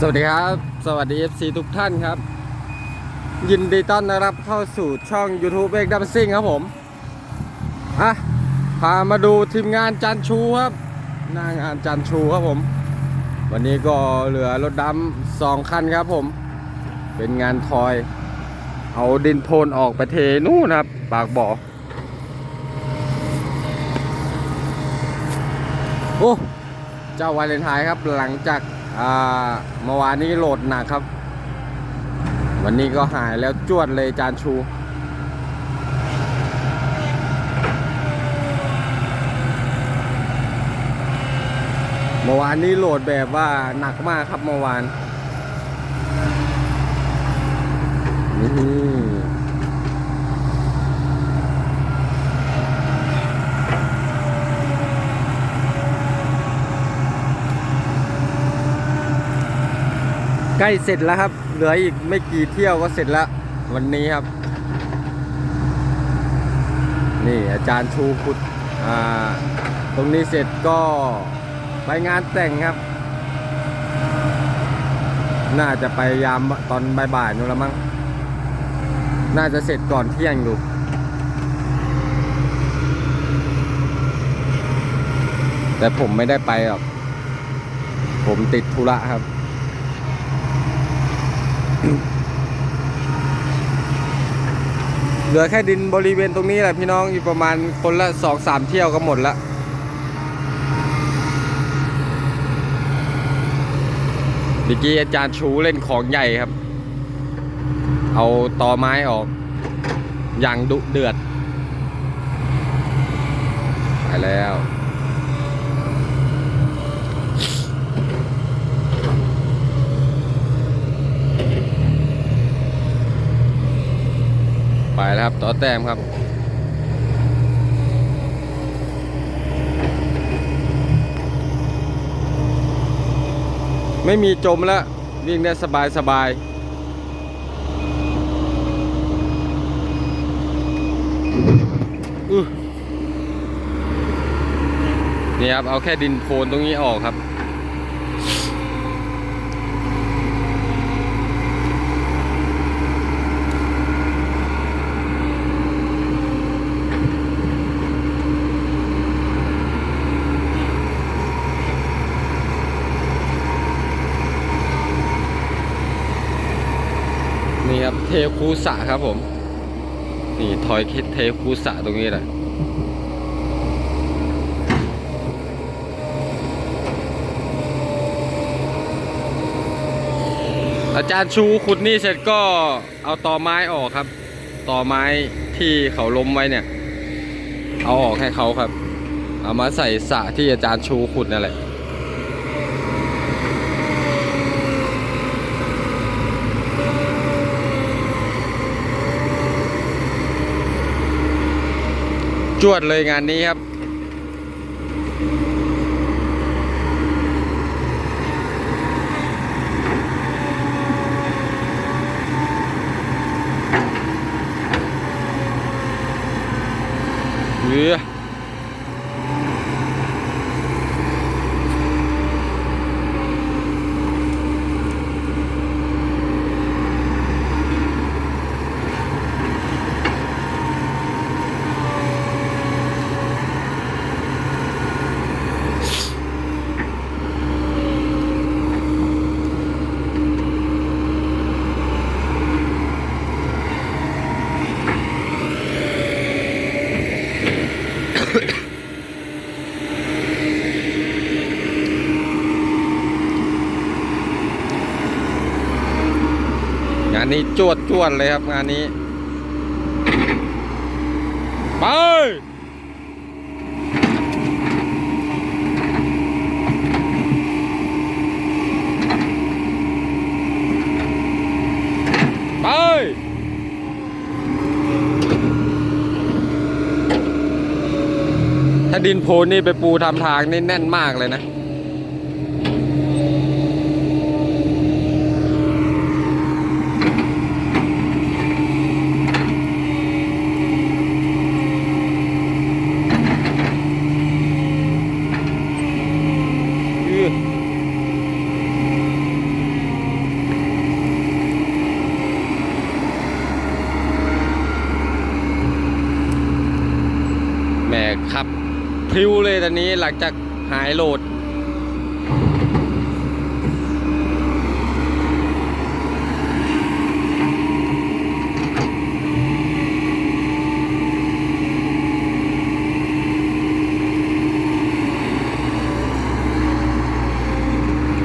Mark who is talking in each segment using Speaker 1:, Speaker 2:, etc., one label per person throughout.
Speaker 1: สวัสดีครับ สวัสดี FC ทุกท่านครับ ยินดีต้อนรับเข้าสู่ช่อง YouTube เอกดับซิ่งครับผมอะพามาดูทีมงานจันชูครับหน้างานจันชูครับผม วันนี้ก็เหลือรถดำสองคันครับผม เป็นงานทอย เอาดินโทนออกไปเทนู่นครับ ปากบ่อโอ้เจ้าวาเลนไทน์ครับหลังจาก เมื่อวานนี้โหลดหนักครับ วันนี้ก็หายแล้วจวดเลยจานชู เมื่อวานนี้โหลดแบบว่าหนักมากครับเมื่อวานนี่ ใกล้เสร็จแล้วครับ เหลืออีกไม่กี่เที่ยวก็เสร็จแล้ว วันนี้ครับ นี่อาจารย์ชูขุดอ่าตรงนี้เสร็จก็ไปงานแต่งครับ น่าจะไปยามตอนบ่ายๆนู่นละมั้งน่าจะเสร็จก่อนเที่ยงอยู่แต่ผมไม่ได้ไปหรอก ผมติดธุระครับ เหลือแค่ดินบริเวณตรงนี้แหละพี่น้องอยู่ประมาณคนละสองสามเที่ยวก็หมดละเมื่อกี้อาจารย์ชูเล่นของใหญ่ครับ เอาตอไม้ออก อย่างดุเดือด ไปแล้ว ไปแล้วครับต่อแต้มครับไม่มีจมแล้ววิ่งได้สบายสบายอื้อนี่ครับ เอาแค่ดินโคลนตรงนี้ออกครับ นี่ครับเทคูสะครับผม นี่ทอยคิดเทคูสะตรงนี้แหละอาจารย์ชูขุดนี่เสร็จก็เอาต่อไม้ออกครับ ต่อไม้ที่เขาล้มไว้เนี่ย เอาออกให้เขาครับ เอามาใส่สะที่อาจารย์ชูขุดนั่นแหละ จวดเลยงานนี้ครับ เรือางา นี้จวดจวดเลยครับงานนี้ไปไปถ้าดินโพนนี่ไปปูทำทางนี่แน่นมากเลยนะ อ พ ริ้เลยตอนนี้หลังจากหายโหลด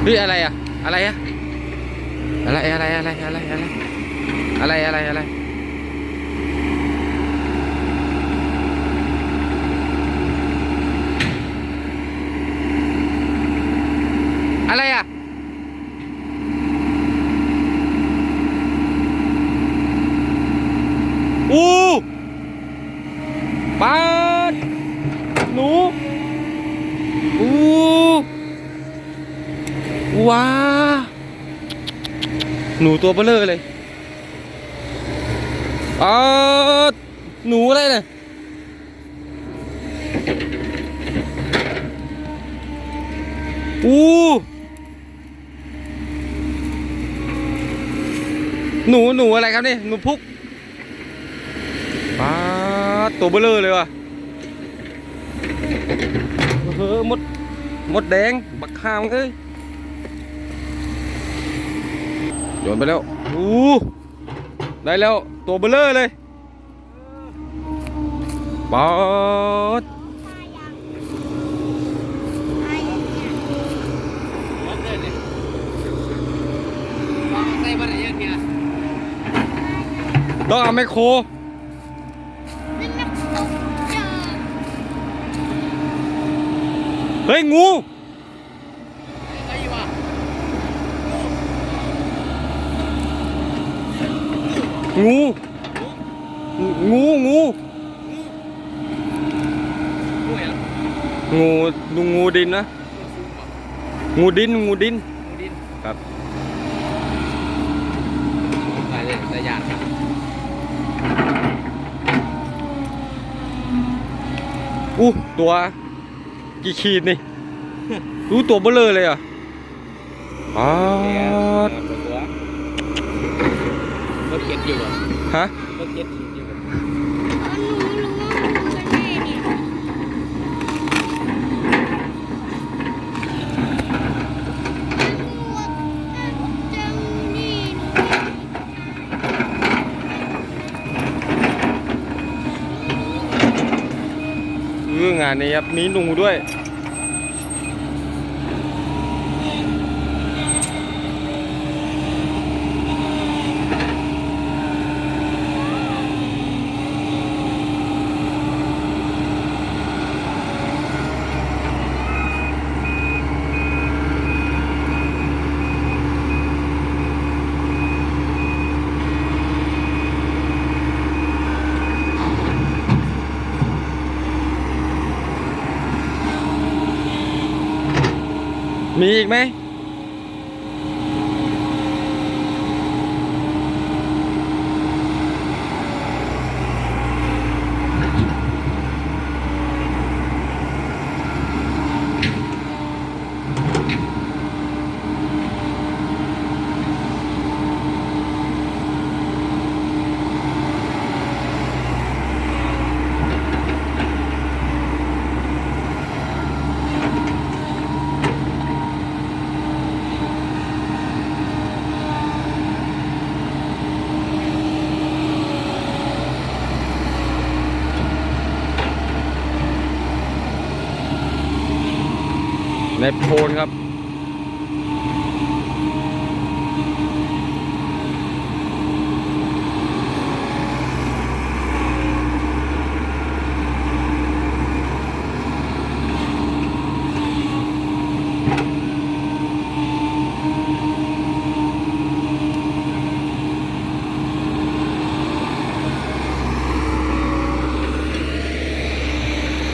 Speaker 1: เฮ้ยอะไรอะอะไรอะอะไรอะไรอะไรอะไรอะไรอะไรอะไร อะไรอะอะอู้ปาดหนู อู้ว้า หนูตัวเบลอเลยอ๋อหนูอะไรเนี่ยอู้ หนูหนูอะไรครับนี่หนูพุกป้าดตัวเบลอเลยว่ะเฮ้อมดมดแดง บักขามเอ้ยโยนไปแล้วอู้ได้แล้วตัวเบลเลอร์เลยปอด ต้องเอาไมโครเฮ้ย งูงู งูงูงูดูงูดินนะ งูดิน งูดิน ครับอู้ ตัวกี่ขีดนี่ รู้ตัวเบลอเลยอะอ๋อ
Speaker 2: รถเก็ตอยู่อะ
Speaker 1: ฮะ
Speaker 2: รถเก็ตอยู่อะ
Speaker 1: เรื่องงาดนี้ครับ มีหนูด้วย มีอีกไหม ในโพนครับ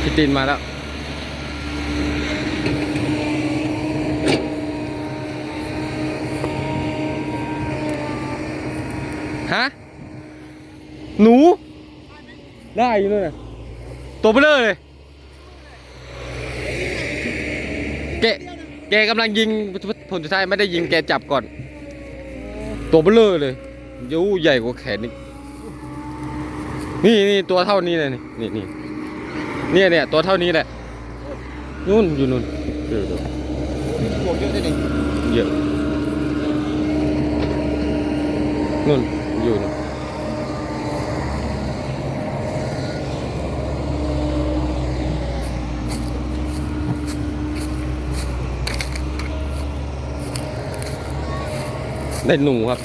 Speaker 1: พี่ตินมาแล้ว ฮะ หนู ได้อยู่นู่นน่ะตัวเบลอเลย แกแกกำลังยิงผลสุดท้ายไม่ได้ยิงแกจับก่อน ตัวเบลอเลยยูใหญ่กว่าแขนนี่นี่นี่ตัวเท่านี้เลยนี่นี่นี่เนี่ยเนี่ยตัวเท่านี้แหละนู่นอยู่นู่นเย
Speaker 3: อะ
Speaker 1: เยอะนู่นอยู่นู่น ได้หนูครับ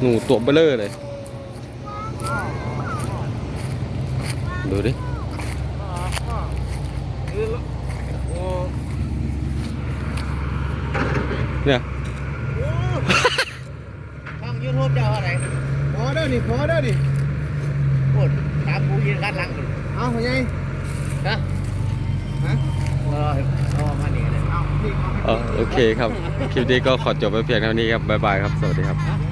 Speaker 1: หนูตัวเบลอเลย ดูดิเนี่ย
Speaker 3: ช่องยูทูบเจ้าอะไรพอเด้อนี่พอเด้อนี่
Speaker 2: โคตรตามกูยืนด้านหลังอยู่
Speaker 3: เอาหัวใหญ่
Speaker 2: ฮะ
Speaker 3: ฮะ
Speaker 2: เออเอามานี่เลย
Speaker 3: เอ๋อ
Speaker 1: โอเคครับ คลิปนี้ก็ขอจบไปเพียงเท่านี้ครับ บ๊ายบายครับ สวัสดีครับ